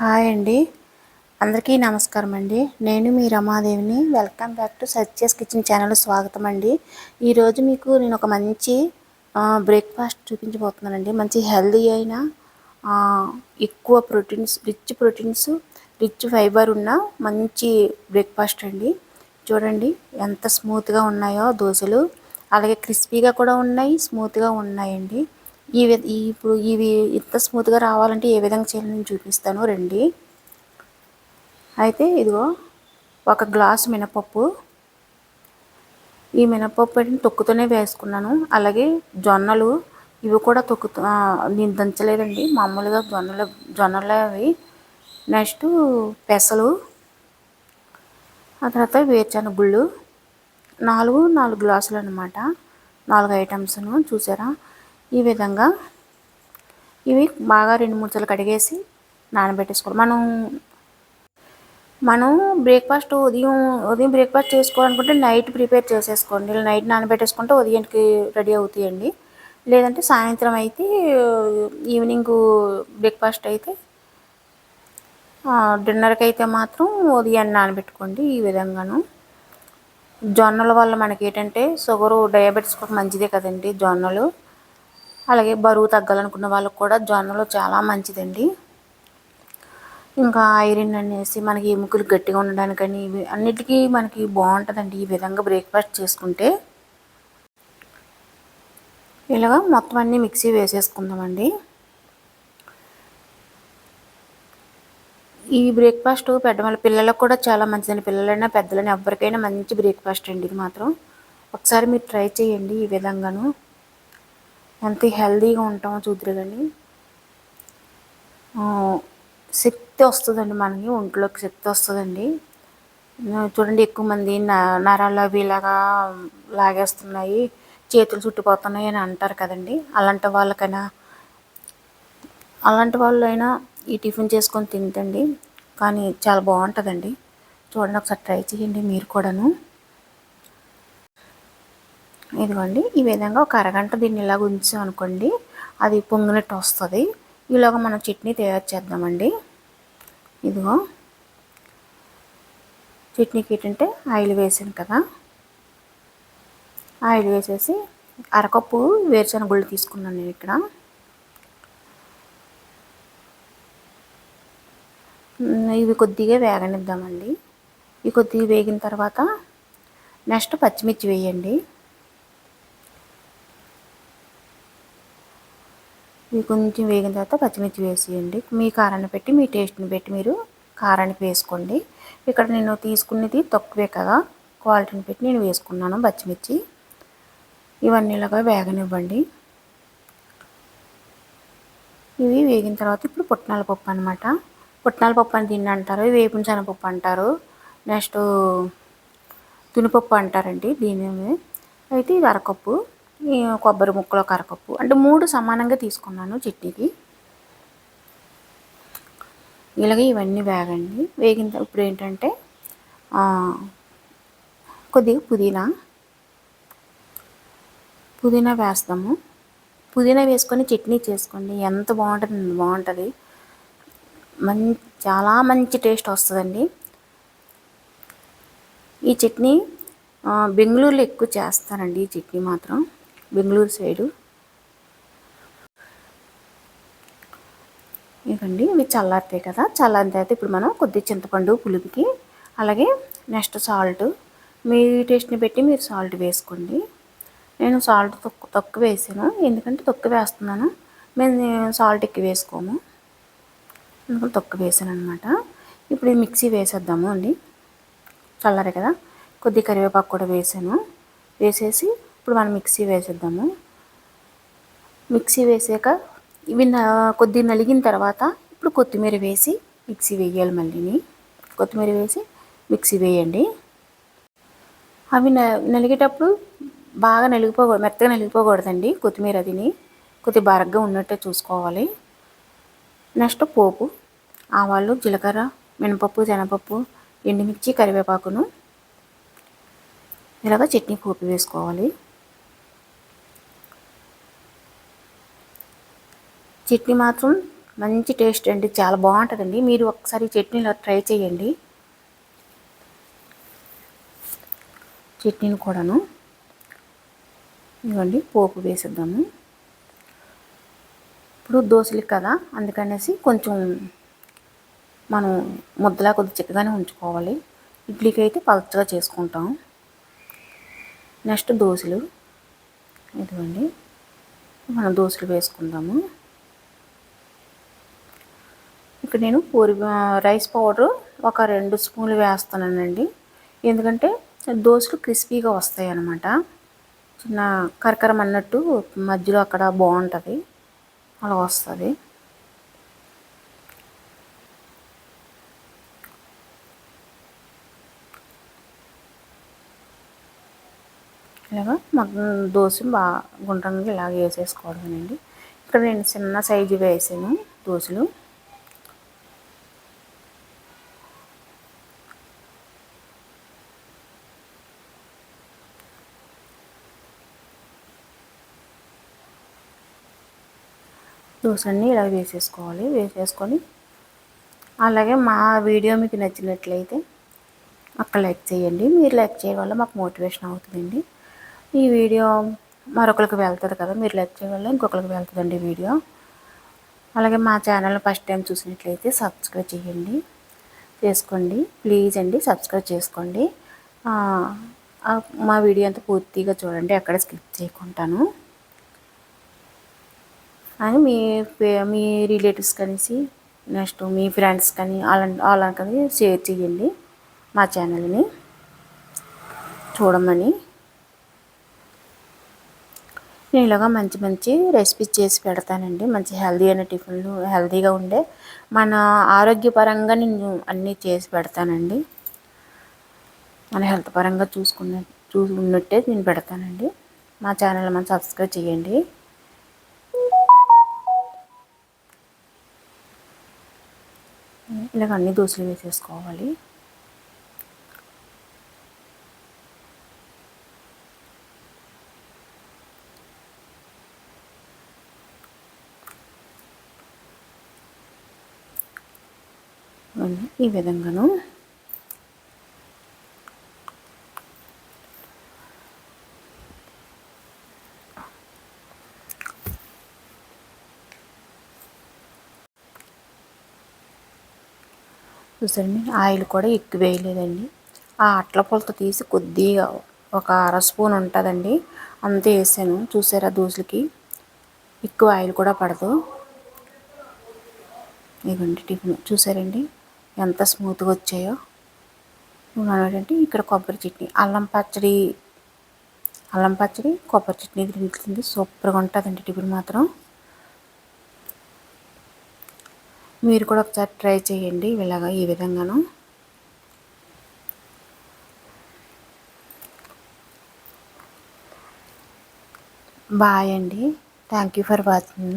Hi అండి. అందరికీ నమస్కారం అండి. నేను మీ రమాదేవిని. Welcome back to Satya's kitchen channel స్వాగతం అండి. ఈరోజు మీకు నేను ఒక మంచి బ్రేక్ఫాస్ట్ చూపించబోతున్నానండి. మంచి హెల్దీ అయిన ఎక్కువ proteins rich proteins rich fibre ఉన్న మంచి బ్రేక్ఫాస్ట్ అండి. చూడండి ఎంత స్మూత్గా ఉన్నాయో దోశలు. అలాగే క్రిస్పీగా కూడా ఉన్నాయి స్మూత్గా ఉన్నాయండి. ఈ వి- ఇప్పుడు ఇవి ఇంత స్మూత్గా రావాలంటే ఏ విధంగా చేయాలో నేను చూపిస్తాను. రండి. అయితే ఇదిగో ఒక గ్లాస్ మినపప్పు. ఈ మినపప్పు అయితే తొక్కుతూనే వేసుకున్నాను. అలాగే జొన్నలు ఇవి కూడా తొక్కుతూ నేను దంచలేదండి. మామూలుగా జొన్నలు జొన్నలు అవి నెక్స్ట్ పెసలు ఆ తర్వాత వేరుశనగ గుళ్ళు నాలుగు నాలుగు గ్లాసులు అనమాట నాలుగు ఐటమ్స్ను చూసారా? ఈ విధంగా ఇవి బాగా రెండు మూడు సార్లు కడిగేసి నానబెట్టేసుకోవాలి. మనం మనం బ్రేక్ఫాస్ట్ ఉదయం ఉదయం బ్రేక్ఫాస్ట్ చేసుకోవాలనుకుంటే నైట్ ప్రిపేర్ చేసేసుకోండి. నైట్ నానబెట్టేసుకుంటే ఉదయానికి రెడీ అవుతాయండి. లేదంటే సాయంత్రం అయితే ఈవినింగ్ బ్రేక్ఫాస్ట్ అయితే డిన్నర్కి అయితే మాత్రం ఉదయాన్నే నానబెట్టుకోండి ఈ విధంగాను. జొన్నల వల్ల మనకి ఏంటంటే షుగరు డయాబెటీస్ కూడా మంచిదే కదండి జొన్నలు అలాగే బరువు తగ్గాలనుకున్న వాళ్ళకి కూడా జొన్నలు చాలా మంచిదండి. ఇంకా ఐరన్ అనేసి మనకి ఎముకలు గట్టిగా ఉండడానికని ఇవి అన్నిటికీ మనకి బాగుంటుందండి ఈ విధంగా బ్రేక్ఫాస్ట్ చేసుకుంటే. ఇలాగ మొత్తం అన్నీ మిక్సీ వేసేసుకుందామండి. ఈ బ్రేక్ఫాస్ట్ పెద్ద వాళ్ళ పిల్లలకు కూడా చాలా మంచిదండి. పిల్లలైనా పెద్దలైనా ఎవరికైనా మంచి బ్రేక్ఫాస్ట్ అండి ఇది మాత్రం. ఒకసారి మీరు ట్రై చేయండి ఈ విధంగాను. ఎంత హెల్దీగా ఉంటామో చూద్దరు కానీ శక్తి వస్తుందండి మనకి ఒంట్లోకి శక్తి వస్తుందండి. చూడండి ఎక్కువ మంది న- నరాలు అవి ఇలాగా లాగేస్తున్నాయి చేతులు చుట్టిపోతున్నాయి అని అంటారు కదండి. అలాంటి వాళ్ళకైనా అలాంటి వాళ్ళు అయినా ఈ టిఫిన్ చేసుకొని తింటండి. కానీ చాలా బాగుంటుందండి. చూడండి ఒకసారి ట్రై చేయండి మీరు కూడాను. ఇదిగోండి ఈ విధంగా ఒక అరగంట దీన్ని ఇలాగ ఉంచాం అనుకోండి అది పొంగినట్టు వస్తుంది. ఇలాగ మనం చట్నీ తయారు చేద్దామండి. ఇదిగో చట్నీకి ఏంటంటే ఆయిల్ వేసాను కదా ఆయిల్ వేసేసి అరకప్పు వేరుశనగ గుళ్ళు తీసుకున్నాను నేను ఇక్కడ. ఇవి కొద్దిగా వేగనిద్దామండి. ఇవి కొద్దిగా వేగిన తర్వాత నెక్స్ట్ పచ్చిమిర్చి వేయండి. ఇవి కొంచెం వేగిన తర్వాత పచ్చిమిర్చి వేసేయండి. మీ కారాన్ని పెట్టి మీ టేస్ట్ని పెట్టి మీరు కారానికి వేసుకోండి. ఇక్కడ నేను తీసుకున్నది తక్కువే కదా. క్వాలిటీని పెట్టి నేను వేసుకున్నాను పచ్చిమిర్చి. ఇవన్నీ ఇలాగా వేగనివ్వండి. ఇవి వేగిన తర్వాత ఇప్పుడు పుట్నాల పప్పు అనమాట పుట్నాల పప్పు అని దీన్ని అంటారు. వేపున శనగపప్పు అంటారు. నెక్స్ట్ తునిపప్పు అంటారండి దీని అయితే ఇది అరకప్పు. కొబ్బరి ముక్కలు ఒక అరకప్పు అంటే మూడు సమానంగా తీసుకున్నాను చట్నీకి ఇలాగే ఇవన్నీ వేగండి. వేగిన ఇప్పుడు ఏంటంటే కొద్దిగా పుదీనా. పుదీనా వేస్తాము. పుదీనా వేసుకొని చట్నీ చేసుకోండి. ఎంత బాగుంటుంది బాగుంటుంది. మం చాలా మంచి టేస్ట్ వస్తుందండి. ఈ చట్నీ బెంగళూరులో ఎక్కువ చేస్తారండి ఈ చట్నీ మాత్రం. బెంగళూరు సైడు. ఇవ్వండి ఇవి చల్లారుతాయి కదా. చల్లారిన తర్వాత ఇప్పుడు మనం కొద్ది చింతపండు పులుపుకి అలాగే నెక్స్ట్ సాల్ట్. మీ టేస్ట్ని పెట్టి మీరు సాల్ట్ వేసుకోండి. నేను సాల్ట్ తొక్కు తొక్కు వేసాను. ఎందుకంటే తొక్కు వేస్తున్నాను. మేము సాల్ట్ ఎక్కువ వేసుకోము. అందుకని తొక్కు వేసాను అనమాట ఇప్పుడు మిక్సీ వేసేద్దాము అండి. చల్లారే కదా. కొద్ది కరివేపాకు కూడా వేసాను. వేసేసి ఇప్పుడు మనం మిక్సీ వేసేద్దాము. మిక్సీ వేసాక ఇవి కొద్ది నలిగిన తర్వాత ఇప్పుడు కొత్తిమీర వేసి మిక్సీ వేయాలి మళ్ళీని కొత్తిమీర వేసి మిక్సీ వేయండి. అవి నలిగేటప్పుడు బాగా నలిగిపోకూడదు మెత్తగా నలిగిపోకూడదండి కొత్తిమీర అదిని. కొద్ది బరగ్గా ఉన్నట్టే చూసుకోవాలి. నెక్స్ట్ పోపు ఆవాలు జీలకర్ర మినపప్పు శనగపప్పు ఎండుమిర్చి కరివేపాకును ఇలాగ చట్నీ పోపు వేసుకోవాలి. చట్నీ మాత్రం మంచి టేస్ట్ అండి. చాలా బాగుంటుందండి. మీరు ఒకసారి చట్నీలో ట్రై చేయండి. చట్నీని కూడాను. ఇవ్వండి పోపు వేసిద్దాము. ఇప్పుడు దోశలు కదా అందుకనేసి కొంచెం మనం ముద్దలా కొద్ది చిక్కగానే ఉంచుకోవాలి. ఇడ్లీకి అయితే పలచగా చేసుకుంటాం. నెక్స్ట్ దోశలు. ఇదిగోండి. మనం దోశలు వేసుకుందాము. ఇక్కడ నేను పూరి రైస్ పౌడర్ ఒక రెండు స్పూన్లు వేస్తున్నానండి. ఎందుకంటే దోశలు క్రిస్పీగా వస్తాయి అన్నమాట చిన్న కరకరం అన్నట్టు మధ్యలో అక్కడ బాగుంటుంది. అలా వస్తుంది. ఇలాగా మాకు దోశ బాగా గుండ్రంగా ఇలాగ వేసేసుకోవడమేనండి. ఇక్కడ నేను చిన్న సైజు వేసాను దోశలు. దోశన్ని ఇలా వేసేసుకోవాలి. వేసేసుకొని అలాగే మా వీడియో మీకు నచ్చినట్లయితే అక్కడ లైక్ చేయండి. మీరు లైక్ చేయడం వల్ల మాకు మోటివేషన్ అవుతుందండి. ఈ వీడియో మరొకరికి వెళ్తుంది కదా మీరు లైక్ చేయడం వల్ల ఇంకొకరికి వెళ్తుందండి వీడియో. అలాగే మా ఛానల్ ఫస్ట్ టైం చూసినట్లయితే సబ్స్క్రైబ్ చేయండి. చేసుకోండి. ప్లీజ్ అండి సబ్స్క్రైబ్ చేసుకోండి. మా వీడియో అంతా పూర్తిగా చూడండి. ఎక్కడ స్కిప్ చేయకుంటాను అని మీ మీ రిలేటివ్స్ కలిసి నెక్స్ట్ మీ ఫ్రెండ్స్ కానీ వాళ్ళ అలా కానీ షేర్ చేయండి మా ఛానల్ని చూడమని. నేను ఇలాగా మంచి మంచి రెసిపీస్ చేసి పెడతానండి. మంచి హెల్దీ అయిన టిఫిన్లు హెల్దీగా ఉండే మన ఆరోగ్యపరంగా నేను అన్నీ చేసి పెడతానండి. మన హెల్త్ పరంగా చూసుకున్న చూసుకున్నట్టే నేను పెడతానండి. మా ఛానల్ మనం సబ్స్క్రైబ్ చేయండి. ఇలాగ అన్ని దోశలు వేసేసుకోవాలి ఈ విధంగాను చూసారండి? ఆయిల్ కూడా ఎక్కువ వేయలేదండి. ఆ అట్ల పొలత తీసి కొద్దిగా ఒక అర స్పూన్ ఉంటుందండి. అంత వేసాను. చూసారా దోశలకి? ఎక్కువ ఆయిల్ కూడా పడదు. ఇవ్వండి టిఫిన్. చూసారండి? ఎంత స్మూత్గా వచ్చాయో. అంటే ఇక్కడ కొబ్బరి చట్నీ. అల్లం పచ్చడి. అల్లం పచ్చడి కొబ్బరి చట్నీ తింటుంది సూపర్గా ఉంటుందండి టిఫిన్ మాత్రం. మీరు కూడా ఒకసారి ట్రై చేయండి ఇలాగా ఈ విధంగాను. బాయ్ అండి. Thank you for watching